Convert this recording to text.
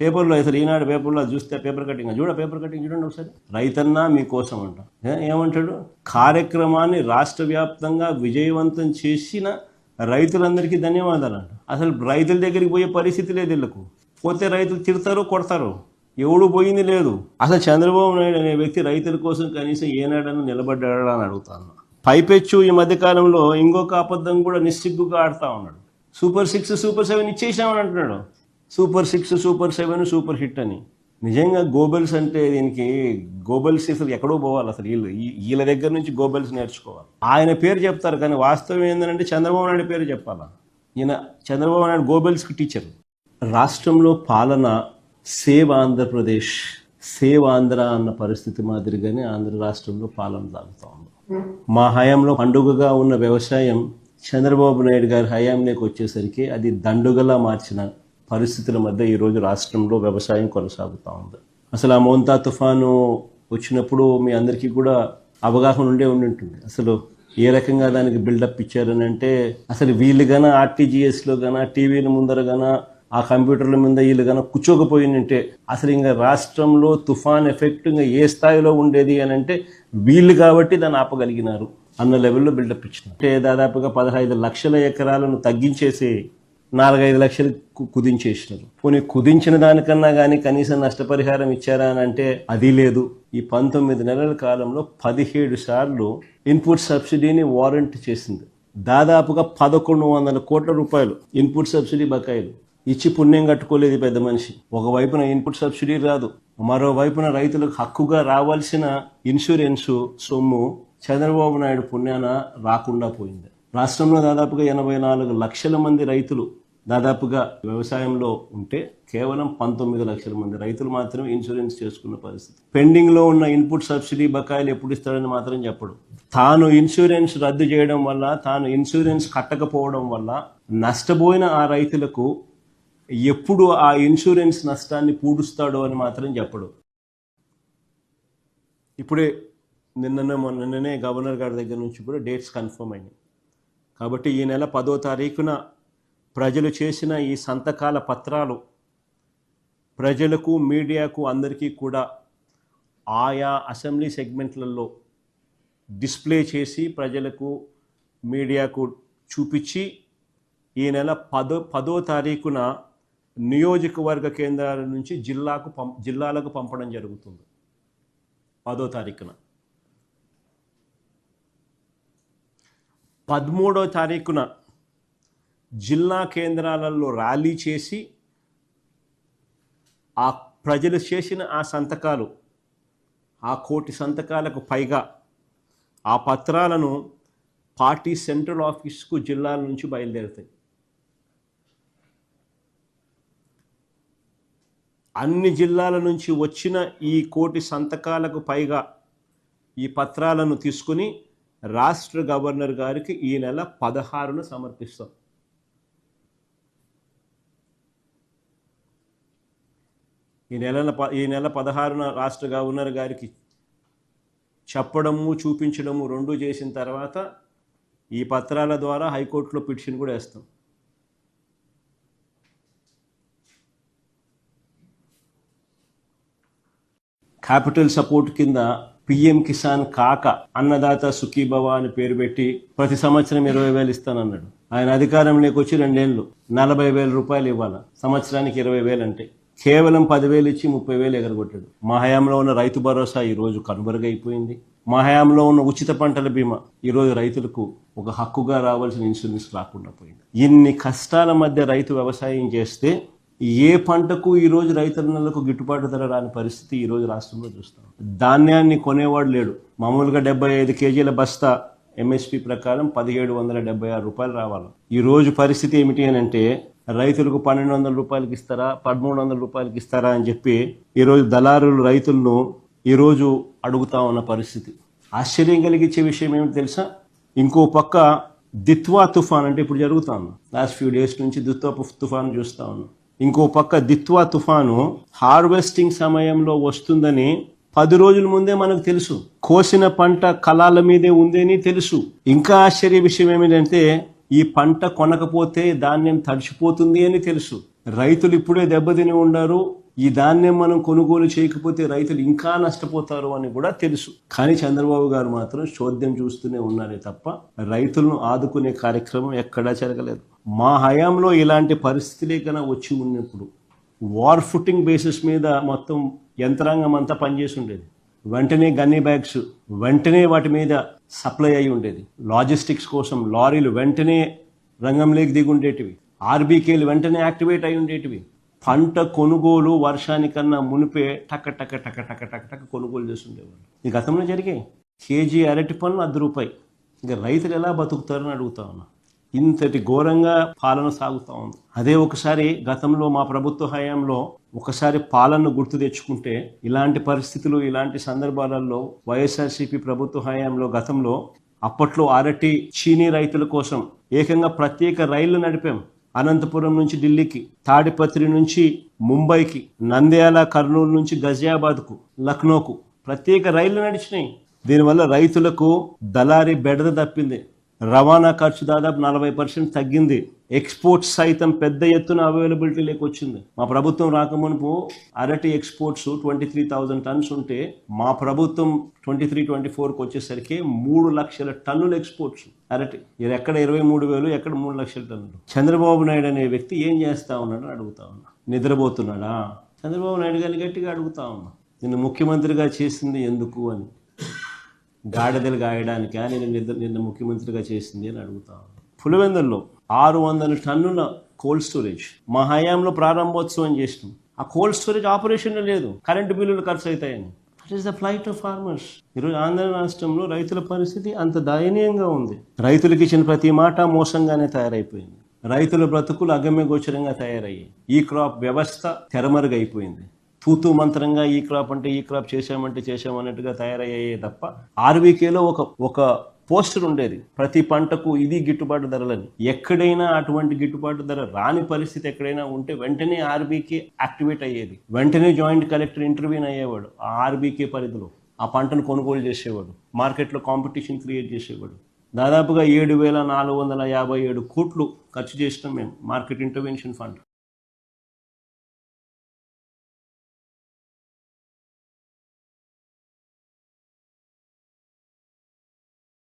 పేపర్లో అసలు ఈనాడు పేపర్లో చూస్తే పేపర్ కటింగ్ చూడ పేపర్ కటింగ్ చూడండి ఒకసారి. రైతన్నా మీకోసం అంట. ఏమంటాడు? కార్యక్రమాన్ని రాష్ట్ర వ్యాప్తంగా విజయవంతం చేసిన రైతులందరికీ ధన్యవాదాలు అంట. అసలు రైతుల దగ్గరికి పోయే పరిస్థితి లేదు వీళ్ళకు. పోతే రైతులు తిడతారు కొడతారు? ఎవడు పోయింది లేదు. అసలు చంద్రబాబు నాయుడు అనే వ్యక్తి రైతుల కోసం కనీసం ఏనాడని నిలబడ్డాడు అని అడుగుతాను. పైపెచ్చు ఈ మధ్యకాలంలో ఇంకొక అబద్ధం కూడా నిస్సిగ్గుగా ఆడుతూ ఉన్నాడు. సూపర్ సిక్స్ సూపర్ సెవెన్ ఇచ్చేసామని అంటున్నాడు. Super six super seven super hit అని. నిజంగా గోబెల్స్ అంటే దీనికి గోబెల్స్ అసలు ఎక్కడో పోవాలి అసలు వీళ్ళు. వీళ్ళ దగ్గర నుంచి గోబెల్స్ నేర్చుకోవాలి. ఆయన పేరు చెప్తారు కానీ వాస్తవం ఏంటంటే చంద్రబాబు నాయుడు పేరు చెప్పాలా? ఈయన చంద్రబాబు నాయుడు గోబెల్స్కి టీచర్. రాష్ట్రంలో పాలన సేవ్ ఆంధ్రప్రదేశ్ సేవ్ ఆంధ్ర అన్న పరిస్థితి మాదిరిగానే ఆంధ్ర రాష్ట్రంలో పాలన సాగుతూ ఉంది మా హయాంలో పండుగగా ఉన్న వ్యవసాయం చంద్రబాబు నాయుడు గారి హయాంలోకి వచ్చేసరికి అది దండుగలా మార్చిన పరిస్థితుల మధ్య ఈరోజు రాష్ట్రంలో వ్యవసాయం కొనసాగుతూ ఉంది. అసలు ఆ మోంతా తుఫాను వచ్చినప్పుడు మీ అందరికీ కూడా అవగాహన ఉండే ఉండి ఉంటుంది అసలు ఏ రకంగా దానికి బిల్డప్ ఇచ్చారని అంటే అసలు వీళ్ళు గన ఆర్టీజీఎస్లో గన టీవీల ముందర గన ఆ కంప్యూటర్ల మీద వీళ్ళు గన కూర్చోకపోయిందంటే అసలు ఇంకా రాష్ట్రంలో తుఫాన్ ఎఫెక్ట్ ఇంకా ఏ స్థాయిలో ఉండేది అని అంటే వీళ్ళు కాబట్టి దాన్ని ఆపగలిగినారు అన్న లెవెల్లో బిల్డప్ ఇచ్చిన అంటే దాదాపుగా పదహైదు లక్షల ఎకరాలను తగ్గించేసి నాలుగైదు లక్షలు కు- కుదించేసినారు. పోనీ కుదించిన దానికన్నా కానీ కనీసం నష్టపరిహారం ఇచ్చారా అని అంటే అది లేదు. ఈ పంతొమ్మిది నెలల కాలంలో పదిహేడు సార్లు ఇన్పుట్ సబ్సిడీని వారంట్ చేసింది. దాదాపుగా పదకొండు వందల కోట్ల రూపాయలు ఇన్పుట్ సబ్సిడీ బకాయిలు. ఇచ్చి పుణ్యం కట్టుకోలేదు పెద్ద మనిషి. ఒకవైపున ఇన్పుట్ సబ్సిడీ రాదు. మరోవైపున రైతులకు హక్కుగా రావాల్సిన ఇన్సూరెన్సు సొమ్ము చంద్రబాబు నాయుడు పుణ్యాన రాకుండా పోయింది. రాష్ట్రంలో దాదాపుగా ఎనభై నాలుగు లక్షల మంది రైతులు దాదాపుగా వ్యవసాయంలో ఉంటే కేవలం పంతొమ్మిది లక్షల మంది రైతులు మాత్రమే ఇన్సూరెన్స్ చేసుకున్న పరిస్థితి. పెండింగ్లో ఉన్న ఇన్పుట్ సబ్సిడీ బకాయిలు ఎప్పుడు ఇస్తాడని మాత్రం చెప్పడు. తాను ఇన్సూరెన్స్ రద్దు చేయడం వల్ల తాను ఇన్సూరెన్స్ కట్టకపోవడం వల్ల నష్టపోయిన ఆ రైతులకు ఎప్పుడు ఆ ఇన్సూరెన్స్ నష్టాన్ని పూడుస్తాడో అని మాత్రం చెప్పడు. ఇప్పుడే నిన్ననే మొన్ననే గవర్నర్ గారి దగ్గర నుంచి కూడా డేట్స్ కన్ఫర్మ్ అయినాయి. కాబట్టి ఈ నెల పదో తారీఖున ప్రజలు చేసిన ఈ సంతకాల పత్రాలు ప్రజలకు మీడియాకు అందరికీ కూడా ఆయా అసెంబ్లీ సెగ్మెంట్లలో డిస్ప్లే చేసి ప్రజలకు మీడియాకు చూపించి ఈ నెల పదో పదో తారీఖున నియోజకవర్గ కేంద్రాల నుంచి జిల్లాకు పం జిల్లాలకు పంపడం జరుగుతుంది. పదో తారీఖున. పదమూడో తారీఖున జిల్లా కేంద్రాలలో ర్యాలీ చేసి ఆ ప్రజలు చేసిన ఆ సంతకాలు ఆ కోటి సంతకాలకు పైగా ఆ పత్రాలను పార్టీ సెంట్రల్ ఆఫీస్కు జిల్లాల నుంచి బయలుదేరుతాయి. అన్ని జిల్లాల నుంచి వచ్చిన ఈ కోటి సంతకాలకు పైగా ఈ పత్రాలను తీసుకుని రాష్ట్ర గవర్నర్ గారికి ఈ నెల పదహారును సమర్పిస్తాం. ఈ నెల ప- ఈ నెల పదహారున రాష్ట్ర గవర్నర్ గారికి చెప్పడము చూపించడము రెండు చేసిన తర్వాత ఈ పత్రాల ద్వారా హైకోర్టులో పిటిషన్ కూడా వేస్తాం. క్యాపిటల్ సపోర్ట్ కింద పిఎం కిసాన్ కాక అన్నదాత సుఖీభవ అని పేరు పెట్టి ప్రతి సంవత్సరం ఇరవై వేలు ఇస్తానన్నాడు. ఆయన అధికారంలోకి వచ్చి రెండేళ్ళు నలభై వేల రూపాయలు ఇవ్వాలి? సంవత్సరానికి ఇరవై వేలు అంటే కేవలం పదివేలు ఇచ్చి ముప్పై వేలు ఎగరగొట్టాడు. మా హయాంలో ఉన్న రైతు భరోసా ఈ రోజు కనుమరుగైపోయింది. మా హయాంలో ఉన్న ఉచిత పంటల బీమా ఈరోజు రైతులకు ఒక హక్కుగా రావాల్సిన ఇన్సూరెన్స్ రాకుండా పోయింది. ఇన్ని కష్టాల మధ్య రైతు వ్యవసాయం చేస్తే ఏ పంటకు ఈరోజు రైతన్నలకు గిట్టుబాటు ధర రాని పరిస్థితి ఈ రోజు రాష్ట్రంలో చూస్తాం. ధాన్యాన్ని కొనేవాడు లేడు. మామూలుగా డెబ్బై ఐదు కేజీల బస్తా ఎంఎస్పి ప్రకారం పదిహేడు వందల డెబ్బై ఆరు రూపాయలు రావాలి. ఈ రోజు పరిస్థితి ఏమిటి అని అంటే రైతులకు పన్నెండు వందల రూపాయలకి ఇస్తారా పదమూడు వందల రూపాయలకి ఇస్తారా అని చెప్పి ఈరోజు దళారులు రైతులను ఈరోజు అడుగుతా ఉన్న పరిస్థితి. ఆశ్చర్యం కలిగించే విషయం ఏమిటి తెలుసా? ఇంకో పక్క దిత్వా తుఫాన్ అంటే ఇప్పుడు జరుగుతా ఉంది. లాస్ట్ ఫ్యూ డేస్ నుంచి దిత్వా తుఫాన్ చూస్తా ఉన్నాం. ఇంకో పక్క దిత్వా తుఫాను హార్వెస్టింగ్ సమయంలో వస్తుందని పది రోజుల ముందే మనకు తెలుసు. కోసిన పంట కళాల మీదే ఉందని తెలుసు. ఇంకా ఆశ్చర్య విషయం ఏమిటంటే ఈ పంట కొనకపోతే ధాన్యం తడిచిపోతుంది అని తెలుసు. రైతులు ఇప్పుడే దెబ్బతిని ఉన్నారు. ఈ ధాన్యం మనం కొనుగోలు చేయకపోతే రైతులు ఇంకా నష్టపోతారు అని కూడా తెలుసు. కానీ చంద్రబాబు గారు మాత్రం చోద్యం చూస్తూనే ఉన్నారే తప్ప రైతులను ఆదుకునే కార్యక్రమం ఎక్కడా జరగలేదు. మా హయాంలో ఇలాంటి పరిస్థితులే కన్నా వచ్చి ఉన్నప్పుడు వార్ ఫుటింగ్ బేసిస్ మీద మొత్తం యంత్రాంగం అంతా పనిచేసి ఉండేది. వెంటనే గన్నీ బ్యాగ్స్ వెంటనే వాటి మీద సప్లై అయి ఉండేది. లాజిస్టిక్స్ కోసం లారీలు వెంటనే రంగంలోకి దిగి ఉండేటివి. ఆర్బీకేలు వెంటనే యాక్టివేట్ అయి ఉండేటివి. పంట కొనుగోలు వర్షానికన్నా మునిపే టక టక టక టక టక్క టక్క కొనుగోలు చేస్తుండేవాళ్ళు ఈ గతంలో జరిగాయి. కేజీ అరటి పనులు అర్ధ రూపాయి ఇంకా రైతులు ఎలా బతుకుతారని అడుగుతా ఉన్నా. ఇంతటి ఘోరంగా పాలన సాగుతూ ఉంది. అదే ఒకసారి గతంలో మా ప్రభుత్వ హయాంలో ఒకసారి పాలనను గుర్తు తెచ్చుకుంటే ఇలాంటి పరిస్థితులు ఇలాంటి సందర్భాలలో వైఎస్ఆర్సీపీ ప్రభుత్వ హయాంలో గతంలో అప్పట్లో అరటి చీనీ రైతుల కోసం ఏకంగా ప్రత్యేక రైళ్ళు నడిపాం. అనంతపురం నుంచి ఢిల్లీకి తాడిపత్రి నుంచి ముంబైకి నంద్యాల కర్నూలు నుంచి గజియాబాద్కు లక్నోకు ప్రత్యేక రైళ్ళు నడిచినాయి. దీనివల్ల రైతులకు దళారి బెడద తప్పింది. రవాణా ఖర్చు దాదాపు నలభై పర్సెంట్ తగ్గింది. ఎక్స్పోర్ట్స్ సైతం పెద్ద ఎత్తున అవైలబిలిటీ లేకొచ్చింది. మా ప్రభుత్వం రాకమునుపు అరటి exports twenty three thousand tons ఉంటే మా ప్రభుత్వం ట్వంటీ త్రీ ట్వంటీ ఫోర్కి వచ్చేసరికి మూడు లక్షల టన్నులు ఎక్స్పోర్ట్స్ అరటి. ఎక్కడ ఇరవై మూడు వేలు ఎక్కడ మూడు లక్షల టన్నులు? చంద్రబాబు నాయుడు అనే వ్యక్తి ఏం చేస్తా ఉన్నాడని అడుగుతా ఉన్నా. నిద్రపోతున్నాడా? చంద్రబాబు నాయుడు గారిని గట్టిగా అడుగుతా ఉన్నా. నిన్ను ముఖ్యమంత్రిగా చేసింది ఎందుకు అని. గాడిదలు గాయడానికా? నేను నిద్ర నిన్న ముఖ్యమంత్రిగా చేసింది అని అడుగుతాను పులివెందుల్లో ఆరు వందల టన్నుల కోల్డ్ స్టోరేజ్ మా హయాంలో ప్రారంభోత్సవం చేసినాం. ఆ కోల్డ్ స్టోరేజ్ ఆపరేషన్ లేదు. కరెంటు బిల్లులు ఖర్చు అవుతాయని that is the flight of farmers ఈరోజు ఆంధ్ర రాష్ట్రంలో రైతుల పరిస్థితి అంత దయనీయంగా ఉంది. రైతులకు ఇచ్చిన ప్రతి మాట మోసంగానే తయారైపోయింది. రైతుల బ్రతుకులు అగమ్య గోచరంగా తయారయ్యాయి. ఈ క్రాప్ వ్యవస్థ తెరమరుగైపోయింది. తూతూ మంత్రంగా ఈ క్రాప్ అంటే ఈ క్రాప్ చేశామంటే చేశామన్నట్టుగా తయారయ్యాయే తప్ప ఆర్వీకేలో ఒక ఒక పోస్టర్ ఉండేది. ప్రతి పంటకు ఇది గిట్టుబాటు ధరలని. ఎక్కడైనా అటువంటి గిట్టుబాటు ధర రాని పరిస్థితి ఎక్కడైనా ఉంటే వెంటనే ఆర్బీకే యాక్టివేట్ అయ్యేది. వెంటనే జాయింట్ కలెక్టర్ ఇంటర్వ్యూన్ అయ్యేవాడు ఆ ఆర్బీకే పరిధిలో. ఆ పంటను కొనుగోలు చేసేవాడు. మార్కెట్లో కాంపిటీషన్ క్రియేట్ చేసేవాడు. దాదాపుగా ఏడు వేల నాలుగు వందల యాభై ఏడు కోట్లు ఖర్చు చేసినాం మేము మార్కెట్ ఇంటర్వెన్షన్ ఫండ్.